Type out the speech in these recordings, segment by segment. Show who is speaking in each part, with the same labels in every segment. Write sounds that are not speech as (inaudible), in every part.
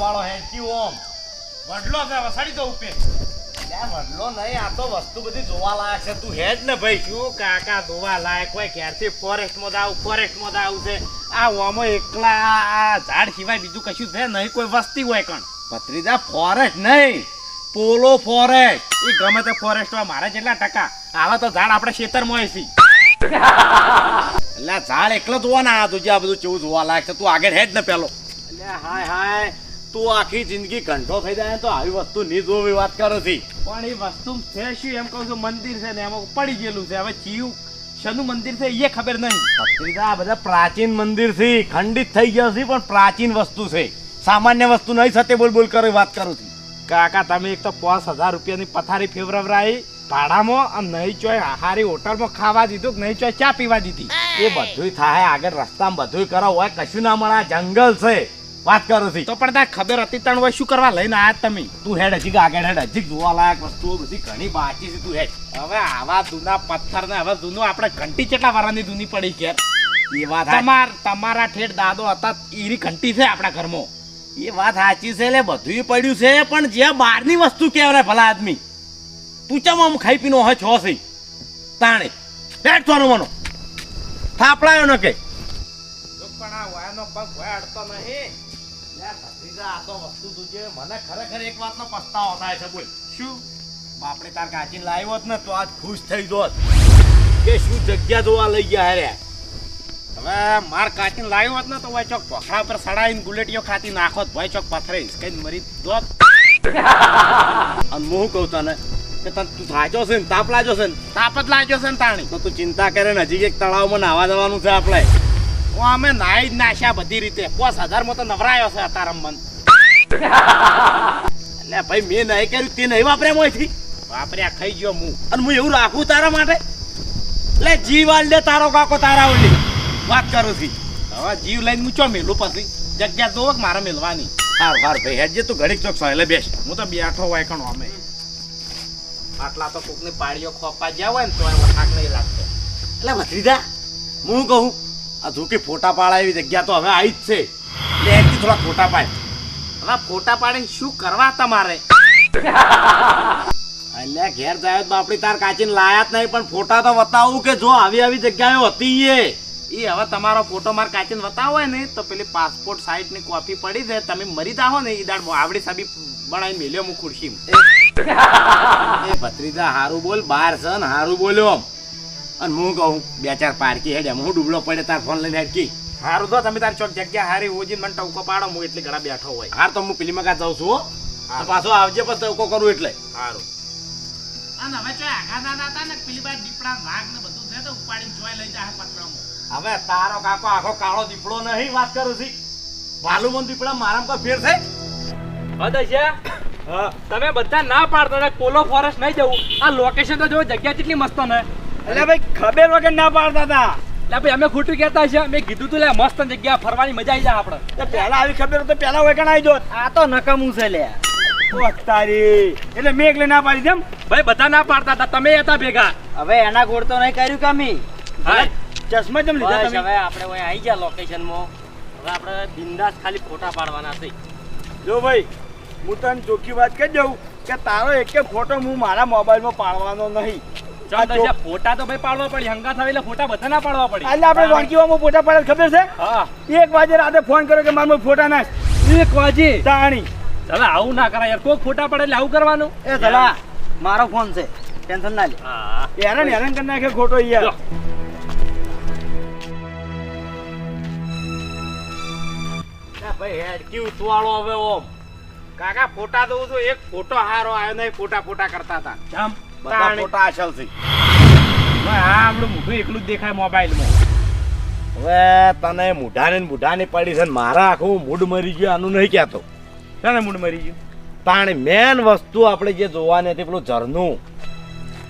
Speaker 1: ઉતવાળો હેડકી ઓમ?
Speaker 2: વડલો છે વસાડી દો ઉપે
Speaker 1: વડલો નહીં આ તો વસ્તુ બધી જોવા લાયક છે. તું હેડ ને ભાઈ.
Speaker 2: શું કાકા ધોવા લાયક હોય ક્યારથી ફોરેસ્ટમાં જાવ ફોરેસ્ટમાં જાવ છે? આ ઓમો એકલા ઝાડ સિવાય બીજું કશું છે નહીં કોઈ વસ્તી હોય કણ.
Speaker 1: ભત્રીજા ફોરેસ્ટ નહીં. પોલો ફોરેસ્ટ
Speaker 2: એ ગમે તે ફોરેસ્ટ મારે જેટલા ટકા. આવા તો ઝાડ આપણે ખેતરમાં હોય છે.
Speaker 1: એટલે ઝાડ એકલો જોવા ના આવ્યો તું આ બધું કેવું જોવા લાયક છે. તું આગળ હેડ ને પેલો. એટલે હાય હાય. તું આખી જિંદગી ઘંટો થઈ જાય તો આવી વસ્તુ નહીં જોવી વાત કરો છી.
Speaker 2: પણ એ વસ્તુ છે શું? એમ કહું છું મંદિર છે ને એમાં પડી ગયેલું છે. હવે ચિયું શનુ મંદિર છે એ ખબર નહીં.
Speaker 1: આ બધા પ્રાચીન મંદિર છે ખંડિત થઈ ગયો છે પણ પ્રાચીન વસ્તુ છે. સામાન્ય વસ્તુ નહીં સાથે બોલ બોલ કરો વાત કરું છું.
Speaker 2: કાકા તમે એક તો પાંચ હજાર રૂપિયાની પથારી ફેવરાવરાઈ ભાડામાં અને નહીં ચોય હારી હોટલમાં ખાવા દીધું કે નહીં ચોય ચા પીવા દીધી?
Speaker 1: એ બધુંય થાય આગળ રસ્તામાં બધુંય કરો હોય કશું ના મળે જંગલ છે. વાત કરું છી
Speaker 2: તો પણ તાર ખબર હતી તણ હોય શું કરવા લઈને આયા તમે?
Speaker 1: તું હેડ હજી આગળ હેડ હજી જોવાલાયક વસ્તુઓ બધી ઘણી બાકી છે તું હેડ.
Speaker 2: હવે આવા જૂના પથ્થર ને હવે જૂનું આપણે ઘંટી કેટલા વારાની જૂની પડી ઘેર
Speaker 1: એ વાત
Speaker 2: તમાર તમારા ઠેઠ દાદો હતા ઈરી ઘંટી છે આપણા ઘરમાં.
Speaker 1: એ વાત સાચી છે એટલે બધુંય પડ્યું છે પણ જે બહારની વસ્તુ કહેવાય ભલા આદમી. તું ચમ આમ ખાઈ પીનો હોય છો છે તાણે. બેઠ થોનો મનો. થાપડાયો ન કે.
Speaker 2: વાયનો પગ ભય અડતો નહીં
Speaker 1: આ તો વસ્તુ તું જે મને ખરેખર એક વાતનો પસ્તાવો થાય છે બોલ.
Speaker 2: શું?
Speaker 1: બાપડે તાર કાચી લાવ્યો હોત ને તો આજ ખુશ થઈ જોત કે શું જગ્યા જોવા લઈ ગયા હે
Speaker 2: હવે માર કાચીને લાવ્યો હોત ને તો ભાઈ ચોક. પોખરા પર સડાઈને ગુલેટીઓ ખાતી નાખો ભાઈ ચોક પથરે કઈ મરી દોત
Speaker 1: અને હું કહું તને કે તને તું થાચો છે ને તાપ લાજો છે ને?
Speaker 2: તાપ જ લાજો છે ને તાણી.
Speaker 1: તો તું ચિંતા કરે ને હજી એક તળાવમાં નાવા જવાનું છે આપણે.
Speaker 2: અમે નાઈ જ નાખ્યા બધી રીતે. પાંચ હજારમાં તો નવરાયો છે તારા મન. (laughs)
Speaker 1: એટલે ભાઈ મેં નહીં કર્યું તે નહીં વાપરે મોયથી
Speaker 2: વાપર્યા ખાઈ ગયો હું.
Speaker 1: અને હું એવું રાખું તારા માટે? એટલે જીવાલ દે તારો કાકો તારા ઓલી. વાત કરું છું.
Speaker 2: હવે જીવ લઈને મૂચો મેલું પછી? જગ્યા જોવો કે મારે મેલવાની?
Speaker 1: હાર હાર ભાઈ હેડજે તું ઘડીક ચોક એટલે બેસ.
Speaker 2: હું તો બેઠો હોય કણો અમે. આટલા તો કોકની પાડીઓ ખોપા જ્યાં હોય ને તો એમાં થાક નહીં લાગતો.
Speaker 1: એટલે ભત્રીજા હું કહું? આ ઝૂકી ફોટા પાડા એવી જગ્યા તો હવે આવી જ છે. એટલે એથી થોડા ફોટા પાડ.
Speaker 2: હવે ફોટા પાડીને શું કરવા તમારે?
Speaker 1: એટલે ઘેર જાય તો બાપડી તાર કાચીને લાયા જ નહીં પણ ફોટા તો બતાવું કે જો આવી આવી જગ્યાએ હતી એ.
Speaker 2: એ હવે તમારો ફોટો માર કાચીને બતાવો હોય ને તો પેલી પાસપોર્ટ સાઈટની કોપી પડી છે તમે મરી જાઓ ને એ દાડ આવડી સાબી બનાવી મેલ્યો હું ખુરશી (laughs)
Speaker 1: એ ભત્રીજા હારું બોલ બાર છે ને હારું બોલ્યો અને હું કહું બે ચાર પારકી હેડે હું ડૂબલો પડે તાર ફોન લઈને હેડકી.
Speaker 2: સારું તો તમે તાર ચોક જગ્યા હારી ઓજી મને ટવકો પાડો હું એટલી ઘણા બેઠો હોય.
Speaker 1: હાર તો હું પેલી મગા જાઉં છું હો. પાછો આવજે પછી તવકો કરું એટલે.
Speaker 2: સારું અને હવે જો આઘા દાદા હતા ને પેલી બાર દીપડા નાગ ને બધું છે તો ઉપાડીને જોઈ લઈ જાય પથરામાં.
Speaker 1: હવે તારો કાકો આખો કાળો દીપડો નહીં વાત કરું છું. વાલું મન દીપડા મારામાં કોઈ ફેર છે?
Speaker 3: અદશ્યા તમે બધા ના પાડતા કોલો ફોરેસ્ટ નહીં જવું. આ લોકેશન તો જો જગ્યા કેટલી મસ્ત ને.
Speaker 2: એટલે ભાઈ ખબર વગર ના પાડતા હતા.
Speaker 3: એટલે ભાઈ અમે ખોટું કહેતા છે મેં કીધું તું લે મસ્ત જગ્યા ફરવાની મજા આવી જાય આપણે.
Speaker 2: પહેલા આવી ખબર તો પહેલા વગર આવી જો
Speaker 3: આ તો નકામું છે લે.
Speaker 2: તારી. એટલે મેં એકલે ના પાડી દેમ
Speaker 3: ભાઈ બધા ના પાડતા હતા. તમે હતા ભેગા.
Speaker 4: હવે એના ગોળ તો નહીં કર્યું કામી
Speaker 3: હા
Speaker 2: ચશ્મા જેમ લીધા તમે?
Speaker 3: હવે આપણે અહીં આવી ગયા લોકેશનમાં હવે આપણે બિંદાસ ખાલી ફોટા પાડવાના છે.
Speaker 2: જો ભાઈ હું તને ચોખ્ખી વાત કહી દઉં કે તારો એક ફોટો હું મારા મોબાઈલમાં પાડવાનો નહીં.
Speaker 3: ફોટા તો ભાઈ પાડવા પડી હંગા થાય એટલે ફોટા બધા ના પાડવા પડી.
Speaker 2: એટલે આપણે ફોટા પાડે ખબર છે?
Speaker 3: હા.
Speaker 2: એક વાજે રાતે ફોન કર્યો કે મારા ફોટા નાખ.
Speaker 3: એક વાજે?
Speaker 2: તાણી.
Speaker 3: ચાલ આવું ના કરાય. યાર કોક ફોટા પડે એટલે આવું કરવાનું?
Speaker 4: એ મારો ફોન છે. ટેન્શન ના લે.
Speaker 3: હા.
Speaker 2: હેરાન હેરાન કરી નાખે ખોટો યાર.
Speaker 1: ભાઈ ક્યુ ઉતવાળો હવે ઓમ?
Speaker 2: કાકા ફોટા દઉં છું. એક ફોટો હારો આવ્યો નહીં ફોટા ફોટા કરતા હતા.
Speaker 3: જામ.
Speaker 1: બધા ફોટા અસલ છે.
Speaker 2: હા આપણું મોઢું એકલું જ દેખાય મોબાઈલમાં.
Speaker 1: હવે તને મુઢાને ને પડી છે ને મારા આખું મૂડ મરી ગયું આનું નહીં કહેતો.
Speaker 2: તને મૂડ મરી ગયું?
Speaker 1: તાણે મેન વસ્તુ આપણે જે જોવાની હતી પેલું ઝરણું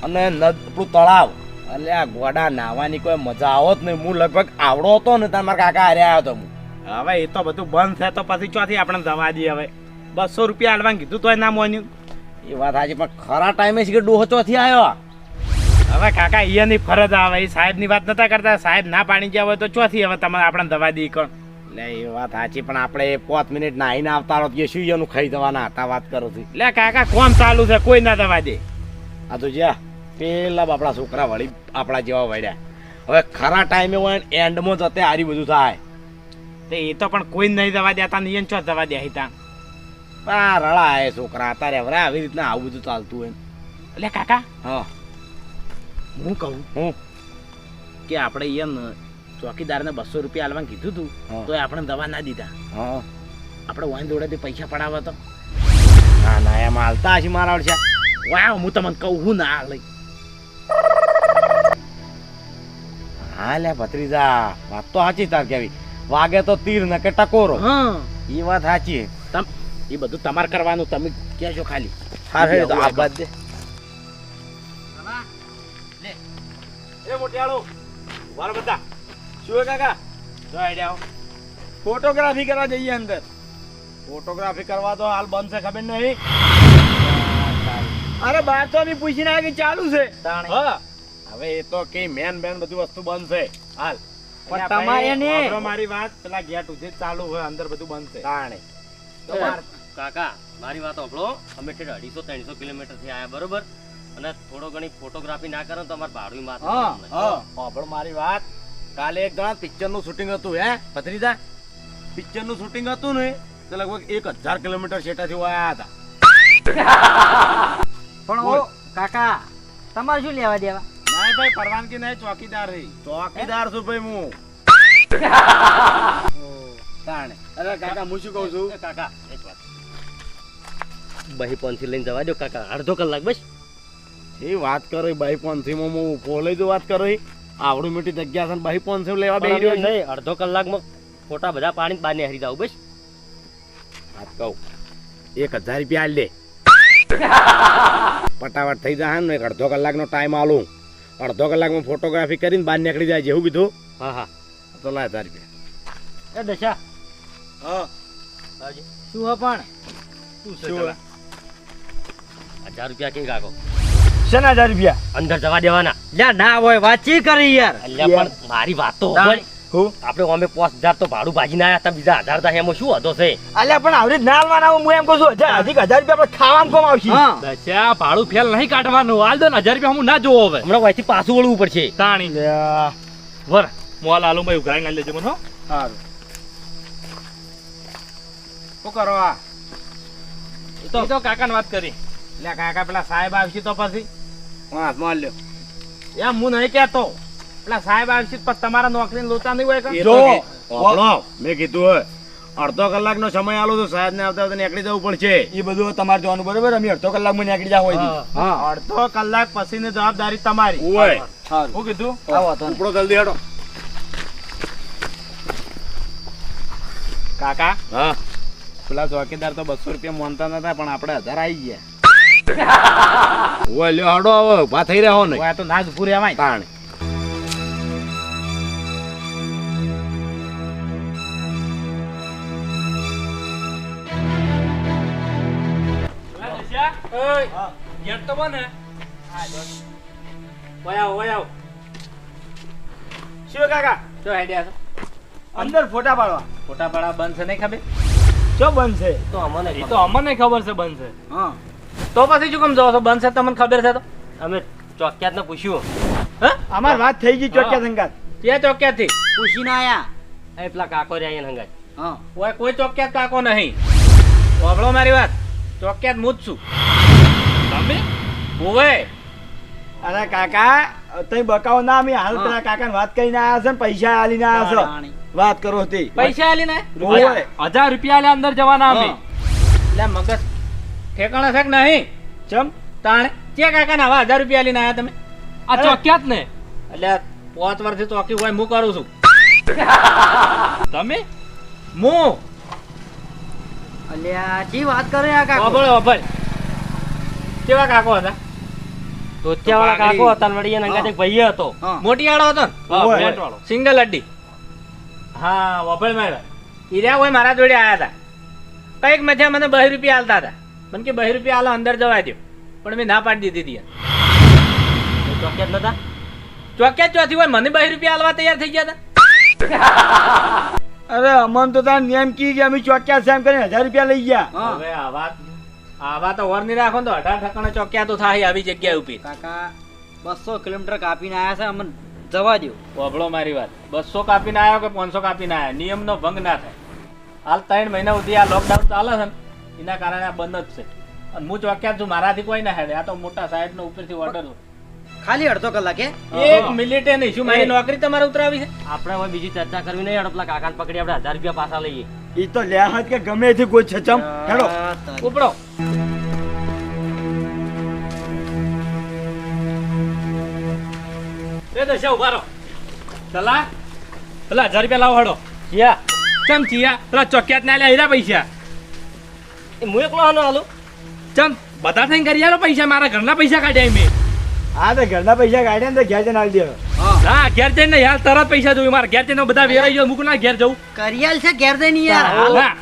Speaker 1: અને નદ પેલું તળાવ. એટલે આ ગોડા નાવાની કોઈ મજા આવત નહીં. હું લગભગ આવડો હતો ને તાર મારા કાકા હારે આવ્યો હતો હું.
Speaker 2: હવે એ તો બધું બંધ છે તો પછી ચોથી આપણે દવા દઈએ હવે? બસો રૂપિયા આડવાનું કીધું તોય ના મોન્યું.
Speaker 1: એ વાત આજે પણ ખરા ટાઈમે છે કે ડોહો ચોથી આવ્યો.
Speaker 2: હવે કાકા અહીંયાની ફરજ આવે એ સાહેબની વાત નતા કરતા. સાહેબ ના પાણી ગયા હોય તો ચોથી હવે તમારે આપણે દવા દઈ કોણ?
Speaker 1: એટલે એ વાત સાચી પણ આપણે પાંચ મિનિટ નાહીને આવતા રહો કે શું એનું ખાઈ દેવાના હતા વાત કરો છું.
Speaker 2: લે કાકા કોણ ચાલુ છે કોઈ ના દવા દે.
Speaker 1: આ તો જ્યાં પેલા આપણા છોકરા વળી આપણા જેવા વળ્યા. હવે ખરા ટાઈમે હોય એન્ડમાં જતે આરી બધું થાય.
Speaker 2: તે એ તો પણ કોઈ નહીં દવા દેતા નહીં ચો દવા દે હિતા
Speaker 1: આ રળા એ છોકરા અત્યારે હવે આવી રીતના આવું બધું ચાલતું હોય.
Speaker 2: એટલે કાકા.
Speaker 1: હા.
Speaker 2: હું કહું?
Speaker 1: હું?
Speaker 2: કે આપણે એમ ચોકીદારને બસો રૂપિયા આલવાનું કીધું તું
Speaker 1: હા.
Speaker 2: તો આપણે દવા ના દીધા.
Speaker 1: હા.
Speaker 2: આપણે વાઈન દોડેથી પૈસા પડાવવા તો.
Speaker 1: ના ના એમ હાલતા હશે મારા વડશે
Speaker 2: વાહ હું તમને કહું હું ના લઈ
Speaker 1: હા લે ભત્રીજા વાત તો સાચી તાર કેવી વાગે તો તીર ને કે ટકોરો.
Speaker 2: હા.
Speaker 1: એ વાત સાચી.
Speaker 2: એ બધું તમારે કરવાનું તમે કહેજો ખાલી.
Speaker 1: હા હે તો આ બાદ દે.
Speaker 2: એ મોટિયાળો વાળ બતા
Speaker 1: શું કાકા?
Speaker 2: જો આઈડિયા
Speaker 1: ફોટોગ્રાફી કરવા જઈએ અંદર. ફોટોગ્રાફી કરવા તો હાલ બંધ છે ખબર નહીં? અરે બાર તો અમે પૂછીને આવ્યા કે ચાલુ છે.
Speaker 2: હા.
Speaker 1: હવે એ તો કે મેન મેન બધી વસ્તુ બંધ છે. હાલ.
Speaker 4: પણ તમારે ને-
Speaker 2: મારી વાત પેલા ગેટ ઉધે ચાલુ હોય અંદર બધું બંધ છે.
Speaker 1: તાણે.
Speaker 5: કાકા મારી વાત સાંભળો. અમે ઠેઠ અઢીસો ત્રણસો કિલોમીટરથી આયા બરોબર? અને થોડો ઘણી ફોટોગ્રાફી ના કરો તો અમારે ભાડું માથે
Speaker 1: સાંભળ મારી વાત કાલે એક જણા પિક્ચરનું શૂટિંગ હતું હે ભત્રીજા? પિક્ચરનું શૂટિંગ હતું ને તો લગભગ એક હજાર કિલોમીટર શેટાથી આયા હતા. (laughs)
Speaker 4: પણ ઓ કાકા તમારે શું લેવા દેવા?
Speaker 2: નહીં ભાઈ પરવાનગી નહીં ચોકીદાર રહી
Speaker 1: ચોકીદાર છું ભાઈ હું. (laughs) તાણે. અરે કાકા હું શું કહું છું?
Speaker 5: કાકા એક વાત. બહી પંથી લઈને જવા દો કાકા. અડધો કલાક બસ.
Speaker 1: એ વાત કરો એ બાઈ પોનથી માં હું ફોલે જો વાત કરો આવડું આવડી મોટી જગ્યા છે પોનથી લેવા બેહી રહ્યો
Speaker 5: નહીં અડધો કલાકમાં ફોટા બધા પાણી બહાર હરી જાવ બસ.
Speaker 1: વાત કહું. એક હજાર રૂપિયા લે પટાવટ (laughs) થઈ જાય ને એક અડધો કલાકનો ટાઈમ આલું. અડધો કલાકમાં ફોટોગ્રાફી કરીને બહાર નીકળી જાય જેવું કીધું.
Speaker 5: હા હા.
Speaker 1: તો લા હજાર રૂપિયા.
Speaker 4: એ દશા.
Speaker 1: હા.
Speaker 4: શું હે પણ?
Speaker 2: શું
Speaker 5: હજાર રૂપિયા કે કાકો?
Speaker 1: શેના હજાર રૂપિયા?
Speaker 5: અંદર જવા દેવાના.
Speaker 4: લ્યા ના હોય વાતચીત કરી યાર.
Speaker 5: અલ્યા પણ મારી વાતો તો
Speaker 1: હું?
Speaker 5: આપણે અમે પાંચ હજાર તો ભાડું ભાજીને આયા હતા બીજા હજાર હતા એમાં શું હતો છે?
Speaker 6: અલ્યા પણ આવડી ના આવવાના. હું એમ કહું છું હજાર અધિક હજાર રૂપિયા આપણે ખાવાનું કોમ આવશે.
Speaker 3: દશા ભાડું ફેલ નહીં કાઢવાનું. હાલ દો ને હજાર રૂપિયા હું ના જોવો હવે.
Speaker 5: હમણાં વહીથી પાછું વળવું પડશે.
Speaker 3: તાણી. વર મોલ આલુ ભાઈ ઉઘરાઈ ના લેજો મને હો.
Speaker 1: સારું. શું કરો આ?
Speaker 3: તો કાકાને વાત કરી.
Speaker 2: એટલે કાકા પેલા સાહેબ આવશે તો પછી?
Speaker 1: હા હાથમાં લ્યો.
Speaker 2: એમ હું નહીં કહેતો. પેલા સાહેબ આવશે પછી તમારા નોકરી લોચા નહીં હોય
Speaker 1: જો મેં કીધું હોય અડધો કલાકનો સમય આલો તો સાહેબ ને આવતા નીકળી જવું પડશે.
Speaker 6: એ બધું તમારે જોવાનું બરોબર અમે અડધો કલાકમાં નીકળી જાવ હોય
Speaker 1: હા.
Speaker 2: અડધો કલાક પછી ની જવાબદારી તમારી.
Speaker 1: હોય.
Speaker 2: શું કીધું?
Speaker 4: આવો તો
Speaker 1: ઉપડો જલ્દી હેડો.
Speaker 2: કાકા?
Speaker 1: હા.
Speaker 2: પેલા ચોકીદાર તો બસો રૂપિયા મોનતા નતા પણ આપણે હજાર આવી ગયા.
Speaker 1: ઓય (laughs) લ્યો હેડો હવે ઊભા થઈ રહ્યો ને.
Speaker 2: આ તો નાજ પૂરે રહેવાય.
Speaker 1: તાણ.
Speaker 3: ગેટ તો બને વયાવ વયાવ
Speaker 6: શું કાકા
Speaker 2: શું આઈડિયા છે?
Speaker 6: અંદર ફોટા પાડવા.
Speaker 2: ફોટા પાડવા બંધ છે નહીં ખબર?
Speaker 6: શું છે.
Speaker 5: તો અમને
Speaker 3: એ તો અમને ખબર છે બનશે
Speaker 4: હા.
Speaker 2: તો પછી શું કેમ જોવો છો? બંધ છે તમને ખબર છે તો?
Speaker 5: અમે ચોક્યાત ને પૂછ્યું.
Speaker 2: હા?
Speaker 6: અમાર વાત થઈ ગઈ ચોક્યા સંગાત
Speaker 2: ક્યાં પૂછી
Speaker 4: ના આયા.
Speaker 5: એ પેલા કાકો રે અહીંયા હંગાય
Speaker 4: હા.
Speaker 2: ઓય કોઈ ચોક્યાત કાકો નહીં. વાપરો મારી વાત. ચોક્યાત હું જ છું.
Speaker 3: તમે?
Speaker 2: ઓવે.
Speaker 6: અરે કાકા તઈ બકાવો ના અમે હાલ. પેલા કાકાને વાત કરીને આયા છે ને પૈસા આલીને આયા છે. વાત કરો હતી
Speaker 2: પૈસા આલી ને
Speaker 6: ઓય.
Speaker 3: હજાર રૂપિયા લે અંદર જવાના અમે.
Speaker 2: એટલે મગજ ઠેકાણા છે કે નહીં.
Speaker 6: ચમ?
Speaker 2: તાણે ક્યાં કાકા ના હવા હજાર રૂપિયા લઈને આવ્યા તમે?
Speaker 3: આ ચોક્યાત ને.
Speaker 2: એટલે પાંચ વર્ષથી ચોકી હોય હું કરું છું. (laughs)
Speaker 3: તમે?
Speaker 2: હું?
Speaker 4: અલ્યા જી વાત કરે આ કાકો.
Speaker 2: વાપરો વાપર. કેવા કાકો હતા?
Speaker 5: ધોતિયાવાળા કાકો હતા વળી એના હંગાથે ભાઈ હતો.
Speaker 4: મોટી
Speaker 2: મોટીયાળો હતો ને?
Speaker 3: હા,
Speaker 6: ઓય.
Speaker 3: ફ્લેટ વાળો
Speaker 2: સિંગલ અડ્ડી. હા વફળ મારા ઈર્યા હોય મારા જોડે આયા હતા. કંઈક મધ્યા મને બહી રૂપિયા આલતા હતા. મને કે બહી રૂપિયા આલા અંદર જવા દો પણ મેં ના પાડી દીધી હતી
Speaker 5: ચોક્યા નતા
Speaker 2: ચોક્યા ચોથી હોય મને બહી રૂપિયા આલવા તૈયાર થઈ ગયા હતા (laughs)
Speaker 6: અરે અમન તો તાર નિયમ કી ગયા અમે ચોક્યા છે એમ કરીને હજાર રૂપિયા લઈ ગયા.
Speaker 4: હા.
Speaker 3: આ આવા આવા તો વર નહીં રાખો તો અઢાર ઠકાણે ચોક્યા તો થાય આવી જગ્યા ઉપર
Speaker 4: કાકા બસો કિલોમીટર કાપીને આવ્યા છે અમને જવા દો
Speaker 3: વભળો મારી વાત. બસો કાપીને આવ્યો કે પાંચસો કાપીને આવ્યા નિયમનો ભંગ ના થાય. હાલ ત્રણ મહિના સુધી આ લોકડાઉન ચાલે છે ને. એના કારણે આ બંધ જ છે. અને હું ચોક્યા છું મારાથી કોઈ ના હેડે. આ તો મોટા સાહેબનો ઉપરથી ઓર્ડર
Speaker 4: ખાલી અડધો કલાકે
Speaker 3: એક મિનિટે નહીં. શું મારી નોકરી તમારે ઉતરાવી છે?
Speaker 7: આપણે હવે બીજી ચર્ચા કરવી નહીં અડપલા પેલા કાકાને પકડી આપણે હજાર રૂપિયા પાછા લઈએ.
Speaker 6: એ તો લ્યા કે ગમે એથી કોઈ છચમ. હેડો.
Speaker 3: ઉપડો. એ તો શા ઉભારો ચલા પેલા? હજાર રૂપિયા લાવો હડો.
Speaker 7: ક્યાં
Speaker 3: ચમ ચિયા? પેલા ચોક્યાત ના લે હીરા પૈસા.
Speaker 7: એ હું એકલો હાલો હાલો?
Speaker 3: ચમ બધા થઈને કરી આલો પૈસા મારા ઘરના પૈસા કાઢ્યા મેં
Speaker 6: હા તો ઘરના પૈસા કાઢ્યા ને તો ઘેર જઈને આલી દેવો.
Speaker 3: હા. ઘેર જઈને યાર તરત પૈસા જોયું. મારા ઘેર જઈને બધા વેરાઈ ગયો મૂકું ના ઘેર જવું
Speaker 4: કરિયાલ છે ઘેર જઈને યાર.
Speaker 3: ના.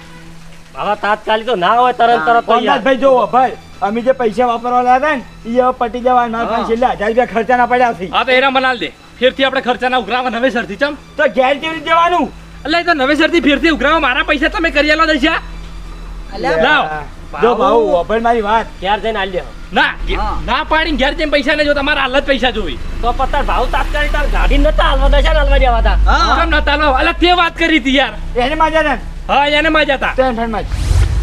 Speaker 7: હવે તાત્કાલિક તો ના હોય તરત તરત
Speaker 6: ભાઈ જો ભાઈ અમે જે પૈસા વાપરવા લાવ્યા હતા ને એ પટી જવા મારા પાસે છેલ્લા હજાર રૂપિયા ખર્ચા ના પડ્યા છે.
Speaker 3: હા તો એરા મનાલ દે. ફેરથી આપણે ખર્ચાના ઉઘરાવા નવેસરથી ચમ.
Speaker 6: તો ઘેર કેવી જવાનું?
Speaker 3: એટલે તો નવેસરથી ફેરથી ઉઘરાવા મારા પૈસા તમે કરી આલો દઈશા? લાવ
Speaker 6: જો ભાઉ વભાઈ મારી વાત.
Speaker 7: ક્યારે જઈને આલી
Speaker 3: ના ના પાડીને ઘેર જઈને પૈસા ને જો તમારા હાલ પૈસા જોઈ
Speaker 7: તો પત્તર ભાવ તાત્કાલિક તાર ગાડી નતા હાલવા દેશે ને હાલવા દેવા હતા
Speaker 3: કેમ નતા લો અલે તે વાત કરી હતી યાર.
Speaker 6: એને માં ને
Speaker 3: હા એને માં જતા.
Speaker 6: ત્રણ ફાઈનમાં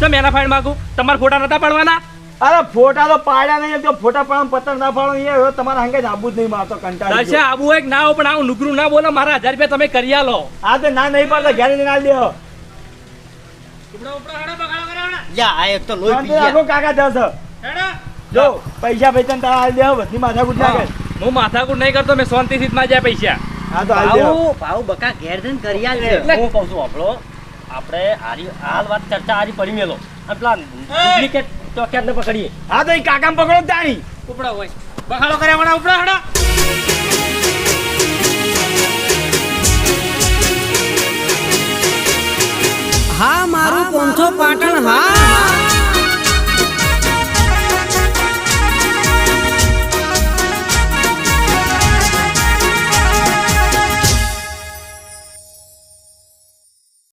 Speaker 3: ચમ એના ફાઈન માંગુ તમારા ફોટા નતા પાડવાના?
Speaker 6: અરે ફોટા તો પાડ્યા નહીં. તો ફોટા પાડવાનું પતંગ ના પાડો એ તમારા હંગે જ આબુ જ નહીં મારતો કંટાળી
Speaker 3: દશા આબુ એક ના પણ આવું નુકરું ના બોલો. મારા હજાર રૂપિયા તમે કરી આલો.
Speaker 6: આ તો ના નહીં પાડતા ઘેર જઈને આલી દેવો
Speaker 4: જા આ એક તો લોહી પી
Speaker 6: શાંતિ રાખો
Speaker 4: ગયા
Speaker 6: કાકા દસ જો પૈસા પૈસા તારા આલી દેવ બધી માથાકૂટ ના કર.
Speaker 3: હું માથાકૂટ નહીં કરતો મેં શાંતિથી જ માં જાય પૈસા.
Speaker 6: હા તો આલી દેવો
Speaker 4: ભાવ બકા ઘેર જઈને કરિયાલ છે
Speaker 7: એટલે હું કહું છું આપણો આપણે આરી હાલ વાત ચર્ચા આરી પડી મેલો. અને પેલા ડુપ્લિકેટ ચોક્યાત ને પકડીએ.
Speaker 6: હા તો એ કાકા પકડો તાણી
Speaker 3: ઉપડા હોય. બખાડો કર્યા વાળા ઉપડા હડા.
Speaker 8: હા મારું પોંથો પાટણ હા.